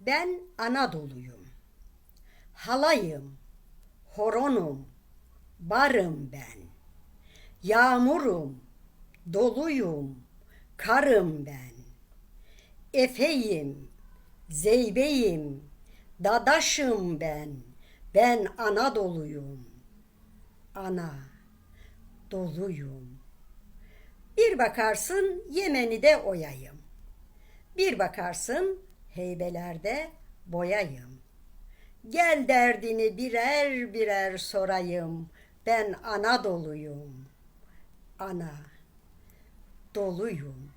Ben Anadolu'yum. Halayım, horonum, barım ben. Yağmurum, doluyum, karım ben. Efeyim, zeybeyim, dadaşım ben. Ben Anadolu'yum. Ana, doluyum. Bir bakarsın Yemen'i oyayım. Bir bakarsın heybelerde boyayım. Gel derdini birer birer sorayım. Ben Anadolu'yum. Ana, doluyum.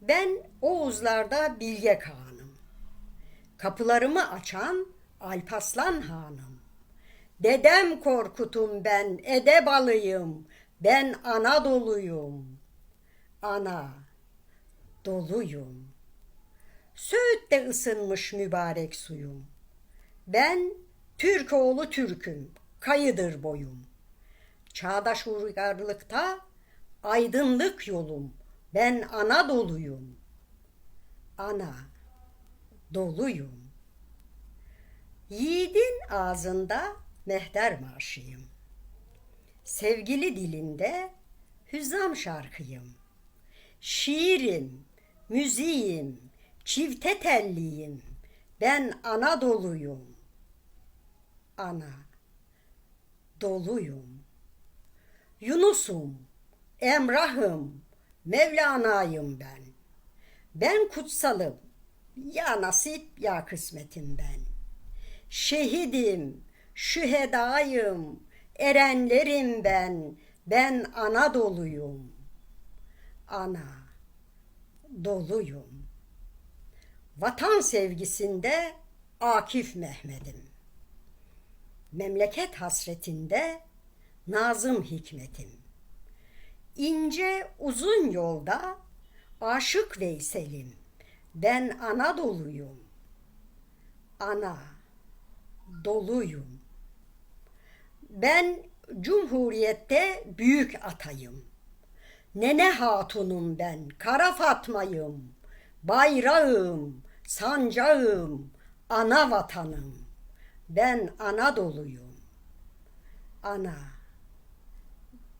Ben Oğuzlarda Bilge Kağan'ım. Kapılarımı açan Alpaslan Hanım. Dedem Korkut'um ben, Edebalıyım. Ben Anadolu'yum. Ana, doluyum. Söğüt'te ısınmış mübarek suyum. Ben Türk oğlu Türk'üm, kayıdır boyum. Çağdaş uygarlıkta aydınlık yolum. Ben Anadolu'yum. Ana, doluyum. Yiğidin ağzında mehter marşıyım. Sevgili dilinde hüzzam şarkıyım. Şiirim, müziğim, çifte telliyim. Ben Anadolu'yum. Ana, doluyum. Yunus'um, Emrah'ım, Mevlana'yım ben. Ben kutsalım, ya nasip ya kısmetim ben. Şehidim, şühedayım, erenlerim ben. Ben Anadolu'yum. Ana, doluyum. Vatan sevgisinde Akif Mehmet'im. Memleket hasretinde Nazım Hikmet'im. İnce uzun yolda aşık Veysel'im. Ben Anadolu'yum. Ana, doluyum. Ben Cumhuriyette büyük atayım. Nene hatunum ben, kara fatmayım. Bayrağım, sancağım, ana vatanım. Ben Anadolu'yum. Ana,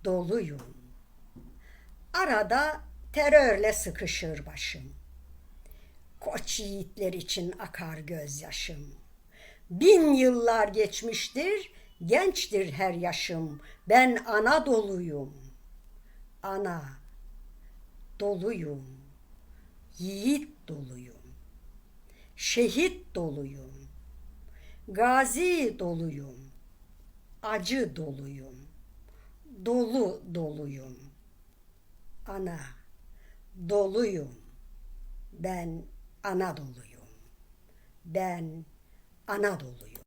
doluyum. Arada terörle sıkışır başım. Koç yiğitler için akar gözyaşım. Bin yıllar geçmiştir, gençtir her yaşım. Ben Anadolu'yum. Ana, doluyum. Yiğit doluyum. Şehit doluyum. Gazi doluyum. Acı doluyum. Dolu doluyum. Ana, doluyum. Ben Anadolu'yum. Ben Anadolu'yum.